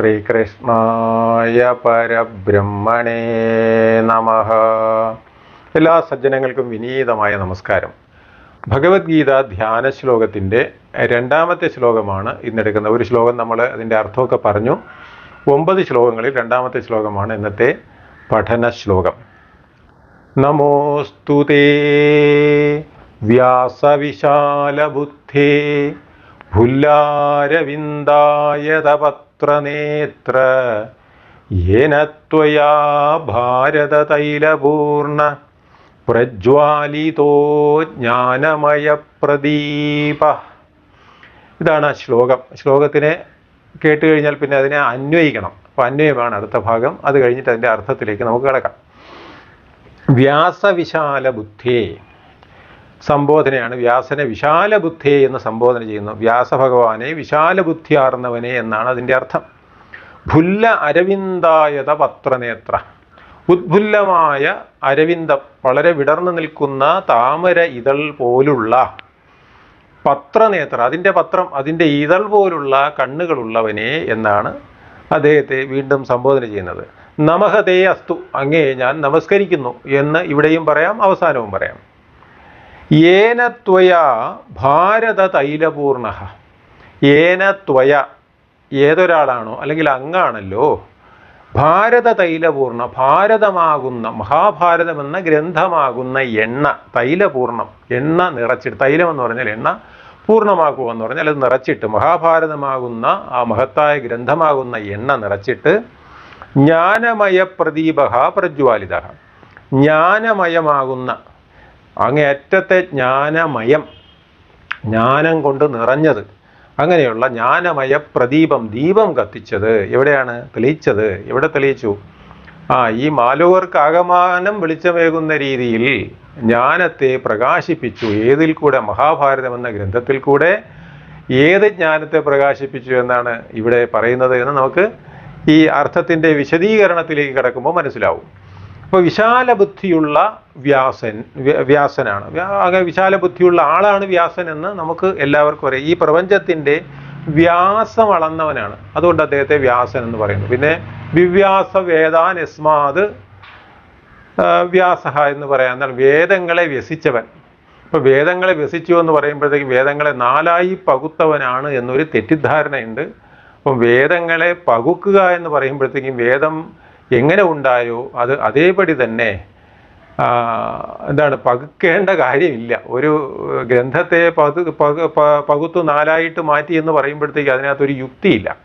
ശ്രീകൃഷ്ണായ പരബ്രഹ്മണേ നമ. എല്ലാ സജ്ജനങ്ങൾക്കും വിനീതമായ നമസ്കാരം. ഭഗവത്ഗീത ധ്യാന ശ്ലോകത്തിന്റെ രണ്ടാമത്തെ ശ്ലോകമാണ് ഇന്നെടുക്കുന്ന ഒരു ശ്ലോകം നമ്മൾ അതിന്റെ അർത്ഥമൊക്കെ പറഞ്ഞു. ഒമ്പത് ശ്ലോകങ്ങളിൽ രണ്ടാമത്തെ ശ്ലോകമാണ് ഇന്നത്തെ പഠന ശ്ലോകം. നമോസ്തു ഭുല്ലാരവിന്ദായ വ്യാസവിശാലബുദ്ധേ യേന ത്വയാ ഭാരതതൈലപൂർണ. പ്രജ്വാലിതോ ജ്ഞാനമയ പ്രദീപ ഇതാണ് ശ്ലോകം. ശ്ലോകത്തിനെ കേട്ട് കഴിഞ്ഞാൽ പിന്നെ അതിനെ അന്വയിക്കണം. അപ്പോൾ അന്വയമാണ് അടുത്ത ഭാഗം. അത് കഴിഞ്ഞിട്ട് അതിന്റെ അർത്ഥത്തിലേക്ക് നമുക്ക് കിടക്കാം. വ്യാസവിശാല ബുദ്ധേ സംബോധനയാണ്. വ്യാസനെ വിശാല ബുദ്ധിയെ എന്ന് സംബോധന ചെയ്യുന്നു. വ്യാസഭഗവാനെ വിശാല ബുദ്ധിയാർന്നവനെ എന്നാണ് അതിന്റെ അർത്ഥം. ഭുല്ല അരവിന്ദായത പത്രനേത്ര. ഉദ്ഭുല്ലമായ അരവിന്ദം വളരെ വിടർന്നു നിൽക്കുന്ന താമര ഇതൾ പോലുള്ള പത്രനേത്ര. അതിന്റെ പത്രം അതിന്റെ ഇതൾ പോലുള്ള കണ്ണുകളുള്ളവനെ എന്നാണ് അദ്ദേഹത്തെ വീണ്ടും സംബോധന ചെയ്യുന്നത്. നമഹതേ അസ്തു അങ്ങേ ഞാൻ നമസ്കരിക്കുന്നു എന്ന് ഇവിടെയും പറയാം അവസാനവും പറയാം. ഏന ത്വയ ഭാരത തൈലപൂർണ ഏന ത്വയ ഏതൊരാളാണോ അല്ലെങ്കിൽ അങ്ങാണല്ലോ ഭാരത തൈലപൂർണ ഭാരതമാകുന്ന മഹാഭാരതം എന്ന ഗ്രന്ഥമാകുന്ന എണ്ണ തൈലപൂർണം എണ്ണ നിറച്ചിട്ട് തൈലം എന്ന് പറഞ്ഞാൽ എണ്ണ പൂർണമാക്കുക എന്ന് പറഞ്ഞാൽ അത് നിറച്ചിട്ട് മഹാഭാരതമാകുന്ന ആ മഹത്തായ ഗ്രന്ഥമാകുന്ന എണ്ണ നിറച്ചിട്ട് ജ്ഞാനമയ പ്രദീപ പ്രജ്വാലിത ജ്ഞാനമയമാകുന്ന അങ്ങേയറ്റത്തെ ജ്ഞാനമയം ജ്ഞാനം കൊണ്ട് നിറഞ്ഞത്. അങ്ങനെയുള്ള ജ്ഞാനമയ പ്രദീപം ദീപം കത്തിച്ചത് എവിടെയാണ്? തെളിയിച്ചത്. എവിടെ തെളിയിച്ചു? ആ ഈ മാലൂർക്ക് ആകമാനം വെളിച്ചമേകുന്ന രീതിയിൽ ജ്ഞാനത്തെ പ്രകാശിപ്പിച്ചു. ഏതിൽ കൂടെ? മഹാഭാരതം എന്ന ഗ്രന്ഥത്തിൽ കൂടെ ഏത് ജ്ഞാനത്തെ പ്രകാശിപ്പിച്ചു എന്നാണ് ഇവിടെ പറയുന്നത് എന്ന് നമുക്ക് ഈ അർത്ഥത്തിന്റെ വിശദീകരണത്തിലേക്ക് കിടക്കുമ്പോൾ മനസ്സിലാവും. അപ്പോൾ വിശാല ബുദ്ധിയുള്ള വ്യാസൻ വ്യാസനാണ്. വ്യാ- അങ്ങനെ വിശാല ബുദ്ധിയുള്ള ആളാണ് വ്യാസൻ എന്ന് നമുക്ക് എല്ലാവർക്കും അറിയാം. ഈ പ്രപഞ്ചത്തിന്റെ വ്യാസം അളന്നവനാണ്. അതുകൊണ്ട് അദ്ദേഹത്തെ വ്യാസൻ എന്ന് പറയുന്നു. പിന്നെ വിവ്യാസ വേദാൻ യസ്മാത് വ്യാസഹ എന്ന് പറയാം. എന്നാൽ വേദങ്ങളെ വ്യസിച്ചവൻ. ഇപ്പോൾ വേദങ്ങളെ വ്യസിച്ചു എന്ന് പറയുമ്പോഴത്തേക്കും വേദങ്ങളെ നാലായി പകുത്തവനാണ് എന്നൊരു തെറ്റിദ്ധാരണയുണ്ട്. അപ്പം വേദങ്ങളെ പകുക്കുക എന്ന് പറയുമ്പോഴത്തേക്കും വേദം എങ്ങനെ ഉണ്ടായോ അത് അതേപടി തന്നെ എന്താണ് പകുക്കേണ്ട കാര്യമില്ല. ഒരു ഗ്രന്ഥത്തെ പകു പകുത്തു നാലായിട്ട് മാറ്റി എന്ന് പറയുമ്പോഴത്തേക്ക് അതിനകത്തൊരു യുക്തിയില്ല.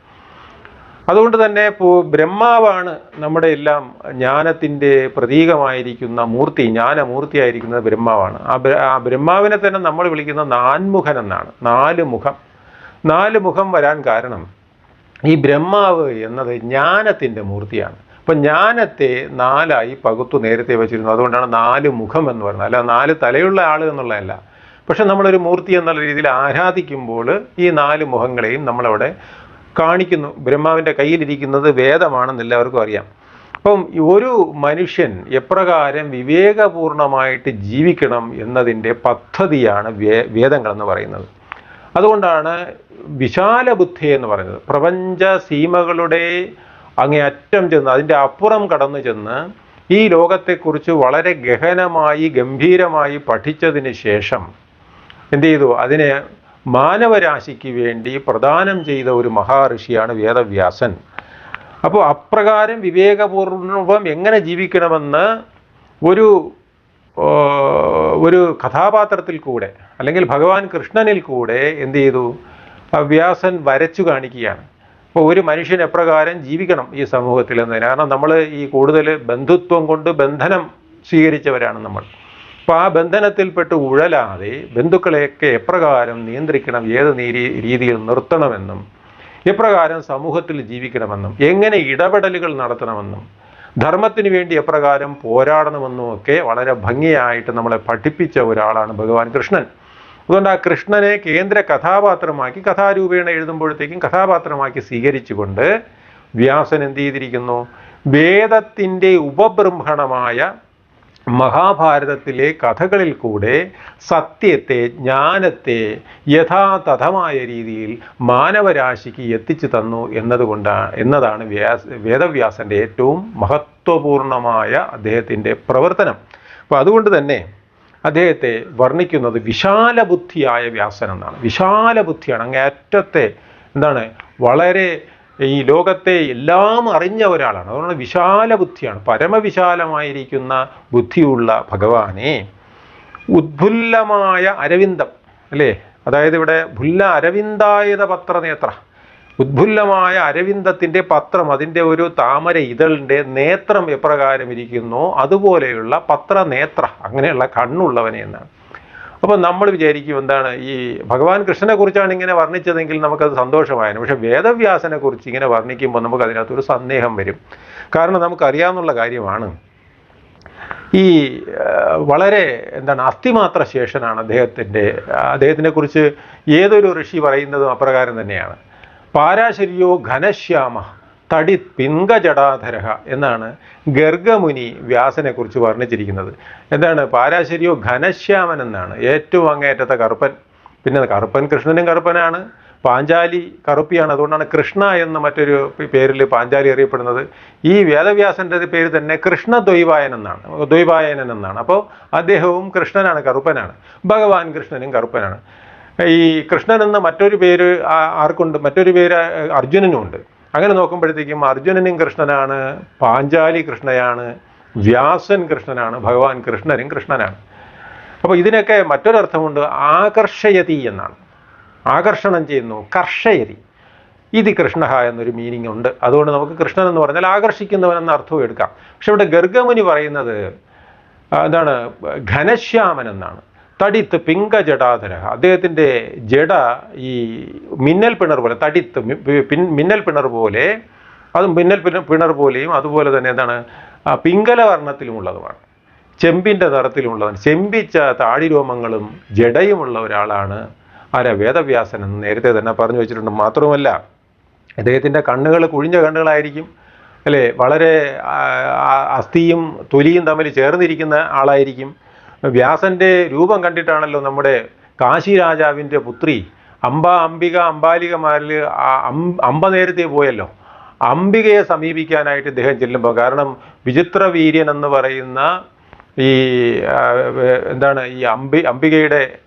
അതുകൊണ്ട് തന്നെ ബ്രഹ്മാവാണ് നമ്മുടെ എല്ലാം ജ്ഞാനത്തിന്റെ പ്രതീകമായിരിക്കുന്ന മൂർത്തി ജ്ഞാനമൂർത്തിയായിരിക്കുന്നത് ബ്രഹ്മാവാണ്. ആ ബ്ര- ആ ബ്രഹ്മാവിനെ തന്നെ നമ്മൾ വിളിക്കുന്ന നാൻമുഖൻ എന്നാണ് നാല് മുഖം. നാല് മുഖം വരാൻ കാരണം ഈ ബ്രഹ്മാവ് എന്നത് ജ്ഞാനത്തിന്റെ മൂർത്തിയാണ്. അപ്പം ജ്ഞാനത്തെ നാലായി പകുത്തു നേരത്തെ വെച്ചിരുന്നു. അതുകൊണ്ടാണ് നാല് മുഖം എന്ന് പറയുന്നത്. അല്ല നാല് തലയുള്ള ആൾ എന്നുള്ളതല്ല. പക്ഷെ നമ്മളൊരു മൂർത്തി എന്നുള്ള രീതിയിൽ ആരാധിക്കുമ്പോൾ ഈ നാല് മുഖങ്ങളെയും നമ്മളവിടെ കാണിക്കുന്നു. ബ്രഹ്മാവിന്റെ കയ്യിലിരിക്കുന്നത് വേദമാണെന്ന് എല്ലാവർക്കും അറിയാം. അപ്പം ഒരു മനുഷ്യൻ എപ്രകാരം വിവേകപൂർണമായിട്ട് ജീവിക്കണം എന്നതിന്റെ പദ്ധതിയാണ് വേ വേദങ്ങളെന്ന് പറയുന്നത്. അതുകൊണ്ടാണ് വിശാല ബുദ്ധി എന്ന് പറയുന്നത്. പ്രപഞ്ച സീമകളുടെ അങ്ങേ അറ്റം ചെന്ന് അതിന്റെ അപ്പുറം കടന്നു ചെന്ന് ഈ ലോകത്തെക്കുറിച്ച് വളരെ ഗഹനമായി ഗംഭീരമായി പഠിച്ചതിന് ശേഷം എന്ത് ചെയ്തു? അതിനെ മാനവരാശിക്ക് വേണ്ടി പ്രദാനം ചെയ്ത ഒരു മഹാഋഷിയാണ് വേദവ്യാസൻ. അപ്പോൾ അപ്രകാരം വിവേകപൂർവം എങ്ങനെ ജീവിക്കണമെന്ന് ഒരു ഒരു കഥാപാത്രത്തിൽ കൂടെ അല്ലെങ്കിൽ ഭഗവാൻ കൃഷ്ണനിൽ കൂടെ എന്ത് ചെയ്തു? വ്യാസൻ വരച്ചു കാണിക്കുകയാണ്. അപ്പോൾ ഒരു മനുഷ്യൻ എപ്രകാരം ജീവിക്കണം ഈ സമൂഹത്തിൽ എന്ന് കാരണം നമ്മൾ ഈ കൂടുതൽ ബന്ധുത്വം കൊണ്ട് ബന്ധനം സ്വീകരിച്ചവരാണ് നമ്മൾ. അപ്പോൾ ആ ബന്ധനത്തിൽപ്പെട്ട് ഉഴലാതെ ബന്ധുക്കളെയൊക്കെ എപ്രകാരം നിയന്ത്രിക്കണം ഏത് നീരി രീതിയിൽ നിർത്തണമെന്നും എപ്രകാരം സമൂഹത്തിൽ ജീവിക്കണമെന്നും എങ്ങനെ ഇടപെടലുകൾ നടത്തണമെന്നും ധർമ്മത്തിന് വേണ്ടി എപ്രകാരം പോരാടണമെന്നും ഒക്കെ വളരെ ഭംഗിയായിട്ട് നമ്മളെ പഠിപ്പിച്ച ഒരാളാണ് ഭഗവാൻ കൃഷ്ണൻ. അതുകൊണ്ട് ആ കൃഷ്ണനെ കേന്ദ്ര കഥാപാത്രമാക്കി കഥാരൂപേണ എഴുതുമ്പോഴത്തേക്കും കഥാപാത്രമാക്കി സ്വീകരിച്ചുകൊണ്ട് വ്യാസൻ എന്ത് ചെയ്തിരിക്കുന്നു? വേദത്തിന്റെ ഉപബ്രഹ്മണമായ മഹാഭാരതത്തിലെ കഥകളിൽ കൂടെ സത്യത്തെ ജ്ഞാനത്തെ യഥാതഥമായ രീതിയിൽ മാനവരാശിക്ക് എത്തിച്ചു തന്നു എന്നതുകൊണ്ടാണ് എന്നതാണ് വ്യാസ വേദവ്യാസന്റെ ഏറ്റവും മഹത്വപൂർണമായ അദ്ദേഹത്തിന്റെ പ്രവർത്തനം. അപ്പോൾ അതുകൊണ്ട് തന്നെ അദ്ദേഹത്തെ വർണിക്കുന്നത് വിശാല ബുദ്ധിയായ വ്യാസൻ എന്നാണ്. വിശാല ബുദ്ധിയാണ് അങ്ങ് അറ്റത്തെ എന്താണ്? വളരെ ഈ ലോകത്തെ എല്ലാം അറിഞ്ഞ ഒരാളാണ്. അതുകൊണ്ട് വിശാല ബുദ്ധിയാണ് പരമവിശാലമായിരിക്കുന്ന ബുദ്ധിയുള്ള ഭഗവാനെ. ഉദ്ഭുല്ലമായ അരവിന്ദം. അല്ലേ? അതായത് ഇവിടെ ഭുല്ല അരവിന്ദായത പത്രനേത്ര. ഉദ്ഭുല്ലമായ അരവിന്ദത്തിന്റെ പത്രം അതിന്റെ ഒരു താമര ഇതളിന്റെ നേത്രം എപ്രകാരം ഇരിക്കുന്നു? അതുപോലെയുള്ള പത്രനേത്ര അങ്ങനെയുള്ള കണ്ണുള്ളവനെ എന്നാണ്. അപ്പോൾ നമ്മൾ വിചാരിക്കും എന്താണ് ഈ ഭഗവാൻ കൃഷ്ണനെ കുറിച്ചാണ് ഇങ്ങനെ വർണിച്ചതെങ്കിൽ നമുക്കത് സന്തോഷമായിരുന്നു പക്ഷേ വേദവ്യാസനെ കുറിച്ച് ഇങ്ങനെ വർണിക്കുമ്പോൾ നമുക്ക് അതിനകത്തൊരു സന്ദേഹം വരും. കാരണം നമുക്കറിയാവുന്ന കാര്യമാണ് ഈ വളരെ എന്താണ് അസ്ഥിമാത്ര ശേഷനാണ് അദ്ദേഹത്തിന്റെ അദ്ദേഹത്തിനെ കുറിച്ച് ഏതൊരു ഋഷി പറയുന്നതും അപ്രകാരം തന്നെയാണ്. പാരാശര്യോ ഘനശ്യാമ തടി പിങ്കജടാധര എന്നാണ് ഗർഗമുനി വ്യാസനെ കുറിച്ച് വർണിച്ചിരിക്കുന്നത്. എന്താണ്? പാരാശര്യോ ഘനശ്യാമൻ എന്നാണ്. ഏറ്റവും അങ്ങേയറ്റത്തെ കറുപ്പൻ. പിന്നെ കറുപ്പൻ കൃഷ്ണനും കറുപ്പനാണ്. പാഞ്ചാലി കറുപ്പിയാണ്. അതുകൊണ്ടാണ് കൃഷ്ണ എന്ന മറ്റൊരു പേരിൽ പാഞ്ചാലി അറിയപ്പെടുന്നത്. ഈ വേദവ്യാസന്റെ പേര് തന്നെ കൃഷ്ണ ദ്വൈവായൻ എന്നാണ്. ദ്വൈവായനൻ എന്നാണ്. അപ്പോൾ അദ്ദേഹവും കൃഷ്ണനാണ് കറുപ്പനാണ്. ഭഗവാൻ കൃഷ്ണനും കറുപ്പനാണ്. ഈ കൃഷ്ണൻ എന്ന മറ്റൊരു പേര് ആർക്കുണ്ട്? മറ്റൊരു പേര് അർജുനനും ഉണ്ട് അങ്ങനെ നോക്കുമ്പോഴത്തേക്കും അർജുനനും കൃഷ്ണനാണ് പാഞ്ചാലി കൃഷ്ണയാണ് വ്യാസൻ കൃഷ്ണനാണ് ഭഗവാൻ കൃഷ്ണനും കൃഷ്ണനാണ്. അപ്പോൾ ഇതിനൊക്കെ മറ്റൊരർത്ഥമുണ്ട് ആകർഷയതി എന്നാണ്. ആകർഷണം ചെയ്യുന്നു കർഷയതി. ഇത് കൃഷ്ണ എന്നൊരു മീനിങ് ഉണ്ട്. അതുകൊണ്ട് നമുക്ക് കൃഷ്ണൻ എന്ന് പറഞ്ഞാൽ ആകർഷിക്കുന്നവൻ എന്ന അർത്ഥവും എടുക്കാം. പക്ഷെ ഇവിടെ ഗർഗമുനി പറയുന്നത് എന്താണ് ഘനശ്യാമൻ എന്നാണ്. തടിത്ത് പിങ്ക ജടാധര അദ്ദേഹത്തിന്റെ ജട ഈ മിന്നൽ പിണർ പോലെ തടിത്ത് മിന്നൽ പിണർ പോലെ അതും മിന്നൽ പിണർ പോലെയും അതുപോലെ തന്നെ എന്താണ് പിങ്കല വർണത്തിലുമുള്ളതുമാണ്. ചെമ്പിന്റെ നിറത്തിലുമുള്ളതാണ്. ചെമ്പിച്ച താടിരോമങ്ങളും ജടയുമുള്ള ഒരാളാണ് ആരാ വേദവ്യാസൻ എന്ന് നേരത്തെ തന്നെ പറഞ്ഞു വെച്ചിട്ടുണ്ട്. മാത്രവുമല്ല അദ്ദേഹത്തിന്റെ കണ്ണുകൾ കുഴിഞ്ഞ കണ്ണുകളായിരിക്കും അല്ലേ? വളരെ അസ്ഥിയും തൊലിയും തമ്മിൽ ചേർന്നിരിക്കുന്ന ആളായിരിക്കും. വ്യാസന്റെ രൂപം കണ്ടിട്ടാണല്ലോ നമ്മുടെ കാശി രാജാവിന്റെ പുത്രി അംബ അംബിക അംബാലികമാരിൽ ആ അം- അമ്പ നേരത്തെ പോയല്ലോ. അംബികയെ സമീപിക്കാനായിട്ട് ഇദ്ദേഹം ചെല്ലുമ്പോൾ കാരണം വിചിത്രവീര്യൻ എന്ന് പറയുന്ന ഈ എന്താണ് ഈ അംബി അംബികയുടെ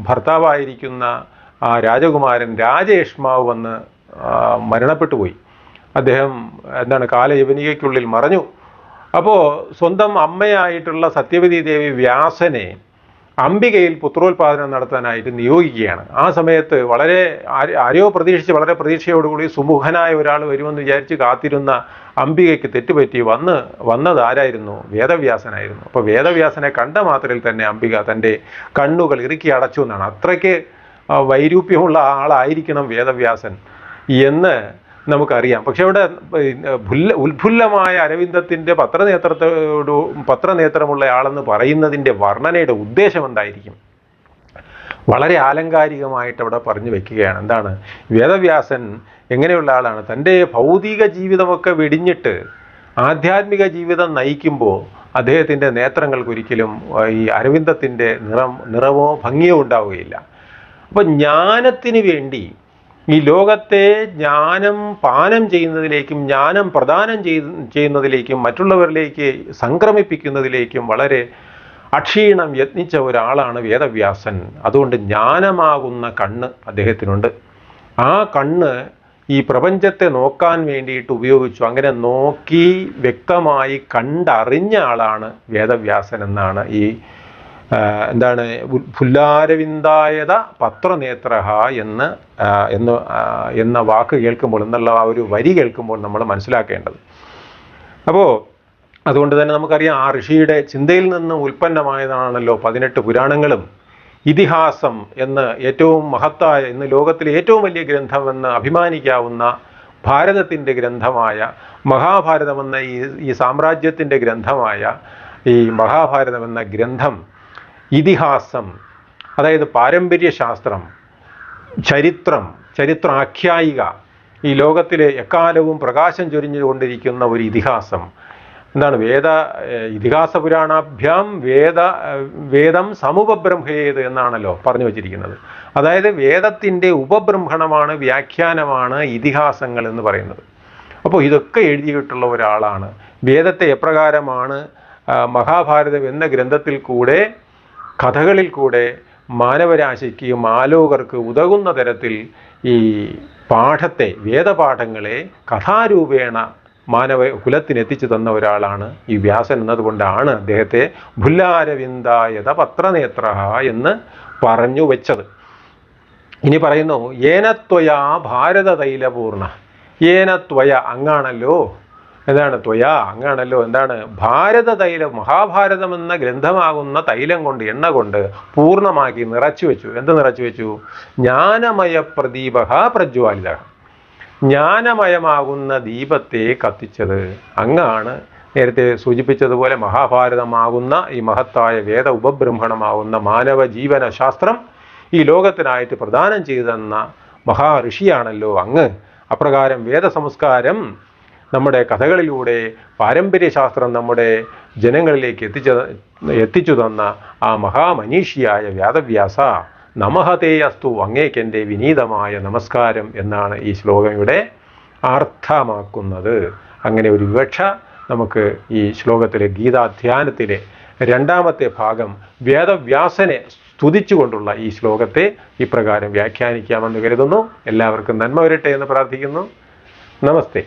ഭർത്താവായിരിക്കുന്ന ആ രാജകുമാരൻ രാജേഷ്മാവ് വന്ന് മരണപ്പെട്ടു പോയി അദ്ദേഹം എന്താണ് കാലയവനികയ്ക്കുള്ളിൽ മറഞ്ഞു. അപ്പോൾ സ്വന്തം അമ്മയായിട്ടുള്ള സത്യവതി ദേവി വ്യാസനെ അംബികയിൽ പുത്രോത്പാദനം നടത്താനായിട്ട് നിയോഗിക്കുകയാണ്. ആ സമയത്ത് വളരെ ആരോ പ്രതീക്ഷിച്ച് വളരെ പ്രതീക്ഷയോടുകൂടി സുമുഖനായ ഒരാൾ വരുമെന്ന് വിചാരിച്ച് കാത്തിരുന്ന അംബികയ്ക്ക് തെറ്റുപറ്റി വന്ന് വന്നത് ആരായിരുന്നു? വേദവ്യാസനായിരുന്നു. അപ്പോൾ വേദവ്യാസനെ കണ്ട മാത്രയിൽ തന്നെ അംബിക തന്റെ കണ്ണുകൾ ഇറുക്കി അടച്ചു എന്നാണ്. അത്രയ്ക്ക് വൈരൂപ്യമുള്ള ആളായിരിക്കണം വേദവ്യാസൻ എന്ന് നമുക്കറിയാം. പക്ഷെ അവിടെ ഉത്ഫുല്ലമായ അരവിന്ദത്തിന്റെ പത്രനേത്രത്തോടു പത്രനേത്രമുള്ള ആളെന്ന് പറയുന്നതിന്റെ വർണനയുടെ ഉദ്ദേശം എന്തായിരിക്കും? വളരെ ആലങ്കാരികമായിട്ട് അവിടെ പറഞ്ഞു വെക്കുകയാണ്. എന്താണ്? വേദവ്യാസൻ എങ്ങനെയുള്ള ആളാണ്? തന്റെ ഭൗതിക ജീവിതമൊക്കെ വെടിഞ്ഞിട്ട് ആധ്യാത്മിക ജീവിതം നയിക്കുമ്പോൾ അദ്ദേഹത്തിന്റെ നേത്രങ്ങൾക്കൊരിക്കലും ഈ അരവിന്ദത്തിന്റെ നിറം നിറമോ ഭംഗിയോ ഉണ്ടാവുകയില്ല. അപ്പോൾ ജ്ഞാനത്തിന് വേണ്ടി ഈ ലോകത്തെ ജ്ഞാനം പാനം ചെയ്യുന്നതിലേക്കും ജ്ഞാനം പ്രദാനം ചെയ് ചെയ്യുന്നതിലേക്കും മറ്റുള്ളവരിലേക്ക് സംക്രമിപ്പിക്കുന്നതിലേക്കും വളരെ അക്ഷീണം യത്നിച്ച ഒരാളാണ് വേദവ്യാസൻ. അതുകൊണ്ട് ജ്ഞാനമാകുന്ന കണ്ണ് അദ്ദേഹത്തിനുണ്ട്. ആ കണ്ണ് ഈ പ്രപഞ്ചത്തെ നോക്കാൻ വേണ്ടിയിട്ട് ഉപയോഗിച്ചു. അങ്ങനെ നോക്കി വ്യക്തമായി കണ്ടറിഞ്ഞ ആളാണ് വേദവ്യാസൻ എന്നാണ് ഈ എന്താണ് ഫുല്ലാരവിന്ദായത പത്രനേത്ര എന്ന് എന്ന് എന്ന വാക്ക് കേൾക്കുമ്പോൾ എന്നുള്ള ആ ഒരു വരി കേൾക്കുമ്പോൾ നമ്മൾ മനസ്സിലാക്കേണ്ടത്. അപ്പോൾ അതുകൊണ്ട് തന്നെ നമുക്കറിയാം ആ ഋഷിയുടെ ചിന്തയിൽ നിന്ന് ഉൽപ്പന്നമായതാണല്ലോ പതിനെട്ട് പുരാണങ്ങളും. ഇതിഹാസം എന്ന് ഏറ്റവും മഹത്തായ ഇന്ന് ലോകത്തിലെ ഏറ്റവും വലിയ ഗ്രന്ഥമെന്ന് അഭിമാനിക്കാവുന്ന ഭാരതത്തിന്റെ ഗ്രന്ഥമായ മഹാഭാരതമെന്ന ഈ ഈ സാമ്രാജ്യത്തിന്റെ ഗ്രന്ഥമായ ഈ മഹാഭാരതമെന്ന ഗ്രന്ഥം ഇതിഹാസം അതായത് പാരമ്പര്യ ശാസ്ത്രം ചരിത്രം ചരിത്രാഖ്യായിക ഈ ലോകത്തിലെ എക്കാലവും പ്രകാശം ചൊരിഞ്ഞുകൊണ്ടിരിക്കുന്ന ഒരു ഇതിഹാസം. എന്താണ്? വേദ ഇതിഹാസ പുരാണാഭ്യാം വേദ വേദം സമുപബ്രഹ്മേത് എന്നാണല്ലോ പറഞ്ഞു വച്ചിരിക്കുന്നത്. അതായത് വേദത്തിന്റെ ഉപബ്രഹ്മണമാണ് വ്യാഖ്യാനമാണ് ഇതിഹാസങ്ങൾ എന്ന് പറയുന്നത്. അപ്പോൾ ഇതൊക്കെ എഴുതിയിട്ടുള്ള ഒരാളാണ്. വേദത്തെ എപ്രകാരമാണ് മഹാഭാരതം എന്ന ഗ്രന്ഥത്തിൽ കൂടെ കഥകളിൽ കൂടെ മാനവരാശിക്ക് മാലോകർക്ക് ഉതകുന്ന തരത്തിൽ ഈ പാഠത്തെ വേദപാഠങ്ങളെ കഥാരൂപേണ മാനവ കുലത്തിന് എത്തിച്ചു തന്ന ഒരാളാണ് ഈ വ്യാസൻ എന്നതുകൊണ്ടാണ് അദ്ദേഹത്തെ ഭുല്ലാരവിന്ദായത പത്രനേത്ര എന്ന് പറഞ്ഞു വെച്ചത്. ഇനി പറയുന്നു ഏനത്വയാ ഭാരത തൈലപൂർണ ഏനത്വയ അങ്ങാണല്ലോ എന്താണ് ത്വയ? അങ്ങാണല്ലോ. എന്താണ്? ഭാരത തൈലം മഹാഭാരതം എന്ന ഗ്രന്ഥമാകുന്ന തൈലം കൊണ്ട് എണ്ണ കൊണ്ട് പൂർണമാക്കി നിറച്ചു വെച്ചു. എന്ത് നിറച്ചു വെച്ചു? ജ്ഞാനമയ പ്രദീപ പ്രജ്വാലിത ജ്ഞാനമയമാകുന്ന ദീപത്തെ കത്തിച്ചത്. അങ്ങാണ് നേരത്തെ സൂചിപ്പിച്ചതുപോലെ മഹാഭാരതമാകുന്ന ഈ മഹത്തായ വേദ ഉപബ്രഹ്മണമാകുന്ന മാനവ ജീവന ശാസ്ത്രം ഈ ലോകത്തിനായിട്ട് പ്രദാനം ചെയ്തെന്ന മഹാ ഋഷിയാണല്ലോ അങ്ങ്. അപ്രകാരം വേദസംസ്കാരം നമ്മുടെ കഥകളിലൂടെ പാരമ്പര്യശാസ്ത്രം നമ്മുടെ ജനങ്ങളിലേക്ക് എത്തിച്ച എത്തിച്ചു തന്ന ആ മഹാമനീഷിയായ വ്യാദവ്യാസ നമഹതേ അസ്തു അങ്ങേക്കെന്റെ വിനീതമായ നമസ്കാരം എന്നാണ് ഈ ശ്ലോകം ഇവിടെ അർത്ഥമാക്കുന്നത്. അങ്ങനെ ഒരു വിവക്ഷ നമുക്ക് ഈ ശ്ലോകത്തിലെ ഗീതാധ്യാനത്തിലെ രണ്ടാമത്തെ ഭാഗം വേദവ്യാസനെ സ്തുതിച്ചുകൊണ്ടുള്ള ഈ ശ്ലോകത്തെ ഇപ്രകാരം വ്യാഖ്യാനിക്കാമെന്ന് കരുതുന്നു. എല്ലാവർക്കും നന്മ വരട്ടെ എന്ന് പ്രാർത്ഥിക്കുന്നു. നമസ്തേ.